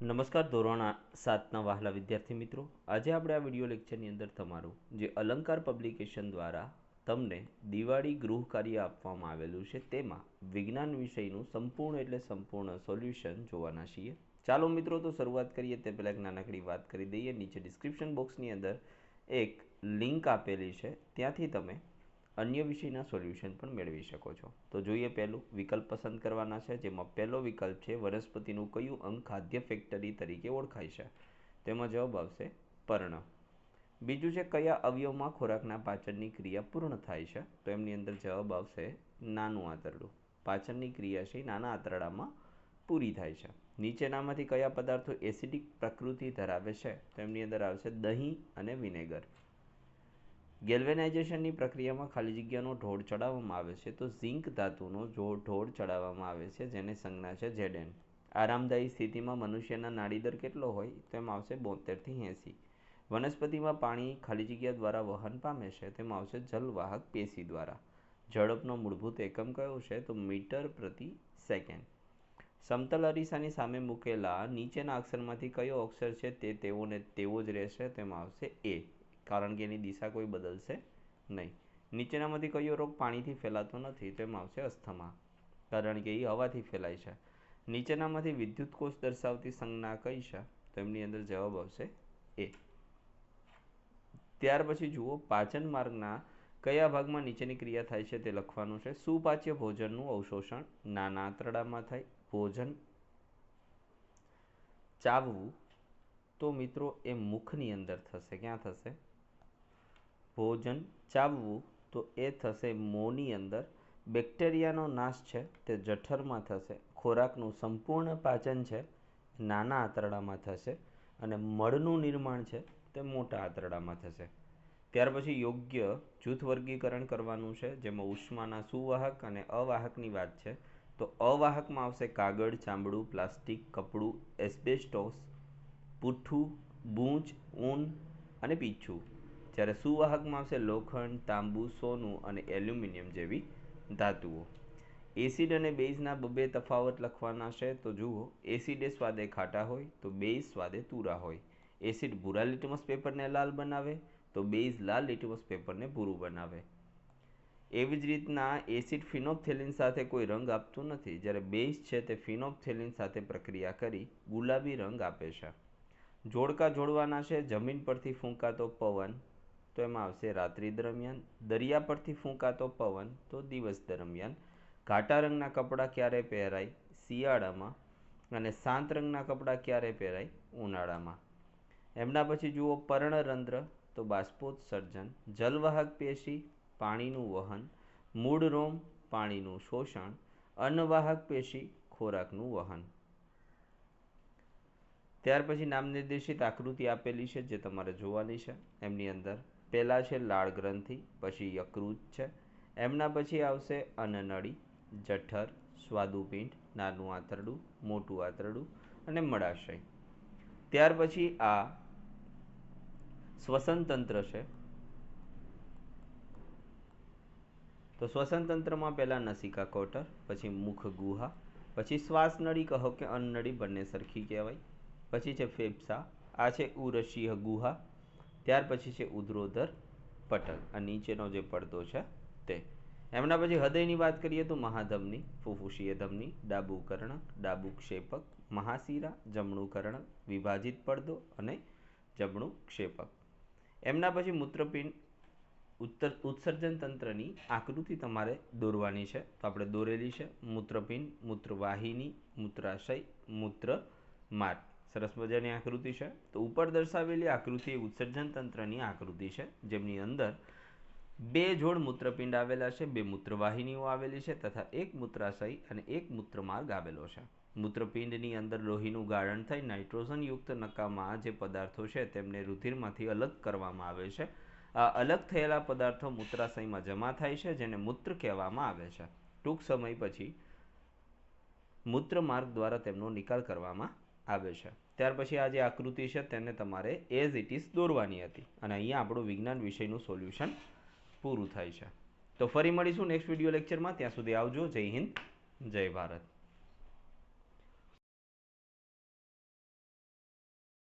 નમસ્કાર ધોરણ સાતના વહાલા વિદ્યાર્થી મિત્રો. આજે આપણે આ વીડિયો લેક્ચરની અંદર તમારું જે અલંકાર પબ્લિકેશન દ્વારા તમને દિવાળી ગૃહ કાર્ય આપવામાં આવેલું છે તેમાં વિજ્ઞાન વિષયનું સંપૂર્ણ એટલે સંપૂર્ણ સોલ્યુશન જોવાના છીએ. ચાલો મિત્રો તો શરૂઆત કરીએ તે પહેલાં એક નાનકડી વાત કરી દઈએ. નીચે ડિસ્ક્રિપ્શન બોક્સની અંદર એક લિંક આપેલી છે. ત્યાંથી તમે અન્ય વિષયના સોલ્યુશન પણ મેળવી શકો છો. તો જોઈએ પહેલું, વિકલ્પ પસંદ કરવાના છે, જેમાં પહેલો વિકલ્પ છે, વનસ્પતિનું કયું અંગ ખાદ્ય ફેક્ટરી તરીકે ઓળખાય છે? તેમાં જવાબ આવશે, પર્ણ. બીજું છે, કયા અવયવમાં ખોરાકના પાચનની ક્રિયા પૂર્ણ થાય છે? તો એમની અંદર જવાબ આવશે, નાનું આંતરડું. પાચનની ક્રિયા છે નાના આંતરડામાં પૂરી થાય છે. નીચેનામાંથી કયા પદાર્થો એસિડિક પ્રકૃતિ ધરાવે છે? તો એમની અંદર આવશે દહીં અને વિનેગર. ગેલ્વેનાઇઝેશનની પ્રક્રિયામાં ખાલી જગ્યાનો ઢોળ ચડાવવામાં આવે છે તો ઝિંક ધાતુનો જો ઢોળ ચડાવવામાં આવે છે જેને સંજ્ઞા છે જેડેન આરામદાયી સ્થિતિમાં મનુષ્યના નાડીદર કેટલો હોય તેમાં આવશે બોતેરથી એંસી. વનસ્પતિમાં પાણી ખાલી જગ્યા દ્વારા વહન પામે છે તેમાં આવશે જલવાહક પેશી દ્વારા. ઝડપનો મૂળભૂત એકમ કયો છે તો મીટર પ્રતિ સેકન્ડ. સમતલ અરીસાની સામે મૂકેલા નીચેના અક્ષરમાંથી કયો અક્ષર છે તે તેઓને તેવો જ રહેશે તેમાં આવશે એ. કારણ કે એની દિશા કોઈ બદલશે નહીં. નીચેનામાંથી કયો રોગ પાણીથી ફેલાતો નથી તેમ આવશે અસ્થમા. કારણ કે એ હવાથી ફેલાય છે. નીચેનામાંથી વિદ્યુત કોષ દર્શાવતી સંજ્ઞા કઈ છે? તો એમની અંદર જવાબ આવશે એ. ત્યાર પછી જુઓ પાચન માર્ગના કયા ભાગમાં નીચેની ક્રિયા થાય છે તે લખવાનું છે. સુપાચ્ય ભોજનનું અવશોષણ નાના આંતરડામાં થાય. ભોજન ચાવવું. તો મિત્રો એ મુખની અંદર થશે. ક્યાં થશે? ભોજન ચાવવું, તો એ થશે મોંની અંદર. બેક્ટેરિયાનો નાશ છે, તે જઠરમાં થશે. ખોરાકનું સંપૂર્ણ પાચન છે નાના આંતરડામાં થશે. અને મળનું નિર્માણ છે, તે મોટા આંતરડામાં થશે. ત્યાર પછી યોગ્ય જૂથ વર્ગીકરણ કરવાનું છે, જેમાં ઉષ્માના સુવાહક અને અવાહકની વાત છે. તો અવાહકમાં આવશે કાગળ, ચામડું, પ્લાસ્ટિક, કપડું, એસ્બેસ્ટોસ પૂઠું બૂંચ, ઊન અને પીછું. જ્યારે સુવાહકમાં આવશે લોખંડ, તાંબુ, સોનું અને એલ્યુમિનિયમ જેવી ધાતુઓ. એસિડ અને બેઝના બબે તફાવત લખવાના છે. તો જુઓ, એસિડે સ્વાદે ખાટા હોય, તો બેઝ સ્વાદે તુરા હોય. એસિડ ભૂરા લિટમસ પેપરને લાલ બનાવે, તો બેઝ લાલ લિટમસ પેપરને ભૂરું બનાવે. એવી જ રીતના એસિડ ફિનોપ્થેલિન સાથે કોઈ રંગ આપતું નથી. જ્યારે બેઝ છે તે ફિનોપ્થેલિન સાથે પ્રક્રિયા કરી ગુલાબી રંગ આપે છે. જોડકા જોડવાના છે. જમીન પરથી ફૂંકાતો પવન તો એમાં આવશે રાત્રિ દરમિયાન, દરિયા પરથી ફૂંકાતો પવન તો દિવસ દરમિયાન. ઘાટા રંગના કપડાં ક્યારે પહેરાય? શિયાળામાં. અને શાંત રંગના કપડાં ક્યારે પહેરાય? ઉનાળામાં. એમના પછી જુઓ પર્ણરંધ્ર તો બાષ્પોત્સર્જન, જલવાહક પેશી, પાણીનું વહન મૂળ રોમ પાણીનું શોષણ, અન્નવાહક પેશી, ખોરાકનું વહન. ત્યાર પછી નામ નિર્દેશિત આકૃતિ આપેલી છે જે તમારે જોવાની છે. એમની અંદર પહેલાં છે લાળ ગ્રંથિ, પછી યકૃત છે. એમના પછી આવશે અનનળી, જઠર, સ્વાદુપિંડ, નાનું આંતરડું, મોટું આંતરડું અને મળાશય ત્યાર પછી આ શ્વસન તંત્ર છે. તો શ્વસન તંત્રમાં પહેલાં નસિકા કોટર, પછી મુખ ગુહા, પછી શ્વાસનળી કહો કે અન્નળી બંને સરખી કહેવાય. પછી છે ફેફસા, આ છે ઉરશીય ગુહા ત્યાર પછી છે ઉધ્રોધર પટલ આ નીચેનો જે પડદો છે તે. એમના પછી હૃદયની વાત કરીએ તો મહાધમની ફુફુષીય ધમની ડાબુ કર્ણક ડાબુ ક્ષેપક મહાશિરા જમણું કર્ણક વિભાજિત પડદો અને જમણું ક્ષેપક એમના પછી મૂત્રપિંડ, ઉત્તર, ઉત્સર્જન તંત્રની આકૃતિ તમારે દોરવાની છે. તો આપણે દોરેલી છે મૂત્રપિંડ, મૂત્રવાહિની, મૂત્રાશય મૂત્ર માર્ગ સરસ મજાની આકૃતિ છે. તો ઉપર દર્શાવેલી આકૃતિ ઉત્સર્જન તંત્રની આકૃતિ છે, જેમની અંદર બે જોડ મૂત્રપિંડ આવેલા છે, બે મૂત્રવાહિનીઓ આવેલી છે તથા એક મૂત્રાશય અને એક મૂત્રમાર્ગ આવેલો છે. મૂત્રપિંડની અંદર લોહીનું ગાળણ થઈ નાઇટ્રોજનયુક્ત નકામાં જે પદાર્થો છે તેમને રુધિરમાંથી અલગ કરવામાં આવે છે. આ અલગ થયેલા પદાર્થો મૂત્રાશયમાં જમા થાય છે, જેને મૂત્ર કહેવામાં આવે છે. ટૂંક સમય પછી મૂત્રમાર્ગ દ્વારા તેમનો નિકાલ કરવામાં આવે છે. ત્યાર પછી આ જે આકૃતિ છે તેને તમારે એઝ ઇટ ઇઝ દોરવાની હતી. અને અહીંયા આપણું વિજ્ઞાન વિષયનું સોલ્યુશન પૂરું થાય છે. તો ફરી મળીશું નેક્સ્ટ વીડિયો લેક્ચરમાં ત્યાં સુધી આવજો. જય હિન્દ, જય ભારત.